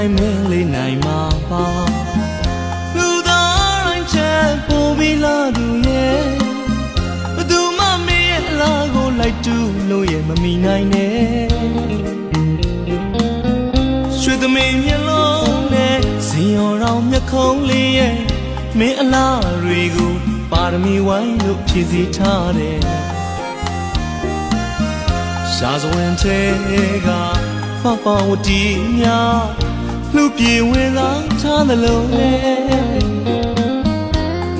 တိုင်းမင်းလေးနိုင်မှာပါလူသားတိုင်းချက်ပို့ပြီးလာသူရဲ့ဘသူမှမင်းရဲ့အလားကိုလိုက်တူလို့ရဲ့မမီနိုင်နဲ့ရွှေသမီးမျက်လုံးနဲ့ဇင်ရောရောင်မျက်ခုံးလေးရဲ့မင်းအလားတွေကိုပါရမီဝိုင်းလို့ဖြည့်ဆည်းထားတယ်ရှားစွန်တဲ့ကဖဖဝတီညာ လှပြေဝင်လာထားသလုံးနဲ့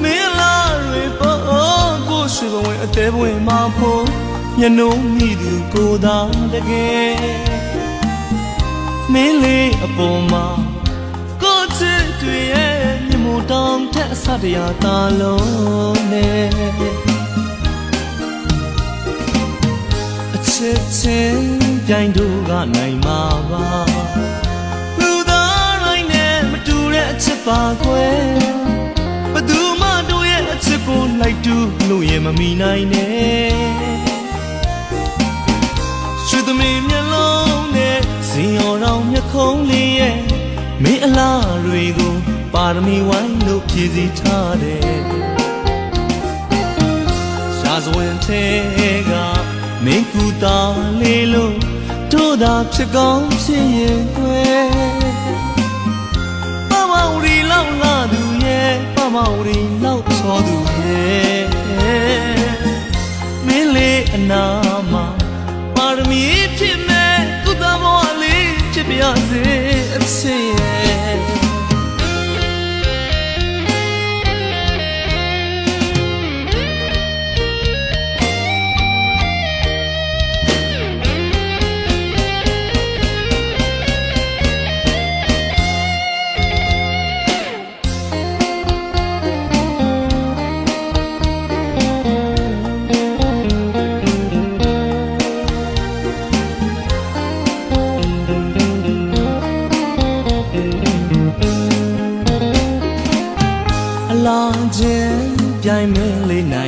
မင်းအလားတွေပေါ်ကိုရွှေဘဝင်အသေးဘဝင်မှာဖို့ညနှုံးမိသူကိုသာတကယ်မင်းလေးအပေါ်မှာကိုချစ်တွေရဲ့မြမို့တောင်ထက်အစတရားသာလုံးနဲ့အချစ်ချင်းပြိုင်တို့ကနိုင်မှာပါ ပါကွယ်ဘယ်သူမှတို့ရဲ့အချစ်ကိုလိုက်တူလို့ရင်မမီနိုင်နဲ့ရွှေသမီးမျက်လုံးနဲ့ဇင်ရော်တော်မျက်ခုံးလေးရဲ့မင်းအလားတွေကိုပါရမီဝိုင်းလို့ဖြည့်စည်းထားတယ်ရှားစွင်တဲ့ကမင်းကူတာလေးလို့တို့သာဖြစ်ကောင်းဖြစ်ရင်ကွယ် မဝရီလောက်ချောသူရဲ့မင်းလေးအနာမှာပါရမီဖြစ်မဲ့ကုသမောလေးဖြစ်ပြစေအချစ်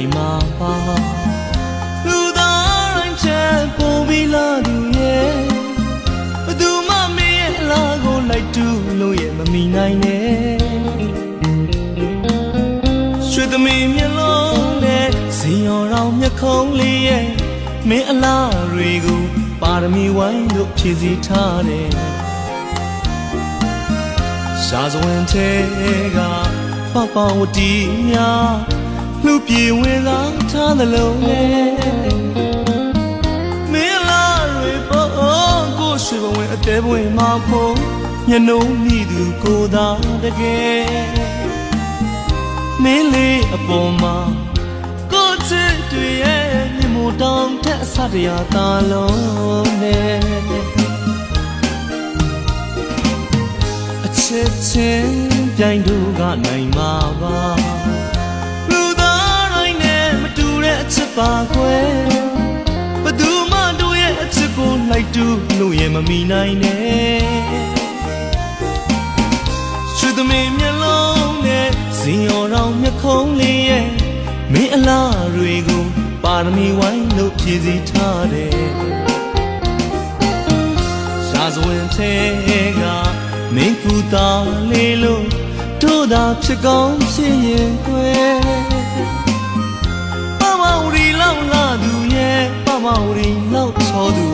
နိုင်မှာပါလူသားတိုင်းချက်ပုံပြီးလာသူရဲ့ဘယ်သူမှမင်းရဲ့အလားကိုလိုက်တူလို့ရဲ့မမီနိုင်နဲ့ရွှေသမီးမျက်လုံးနဲ့ဇင်ရော်တော်မျက်ခုံးလေးရဲ့မင်းအလားတွေကိုပါရမီဝိုင်းလို့ဖြည့်စည်းထားတယ်ရှားစွင်တဲ့ကပပဝတီများ လှပြေဝင်လာထားသလုံးနဲ့မင်းလာတွေပေါ်ကိုရွှေဘဝင်အသေးဘဝင်မှာဖို့ညနှုံးမိသူကိုသာတကယ်မင်းလေးအပေါ်မှာကိုချစ်တွေရဲ့မြမို့တောင်ထက်အစတရားသာလုံးနဲ့အချစ်ချင်းပြိုင်တို့ကနိုင်မှာပါ ပါကွယ်ဘယ်သူမှတို့ရဲ့အချစ်ကိုလိုက်တူလို့ရင်မမီနိုင်နဲ့ရွှေသမီးမျက်လုံးနဲ့ဇင်ရော်တော်မျက်ခုံးလေးရဲ့မင်းအလားတွေကိုပါရမီဝိုင်းလို့ဖြည့်စည်းထားတယ်ရှားစွင်တဲ့ကမင်းကူတာလေးလို့တို့သာဖြစ်ကောင်းဖြစ်ရင်ကွယ် မဝရီလောက်ချောသူ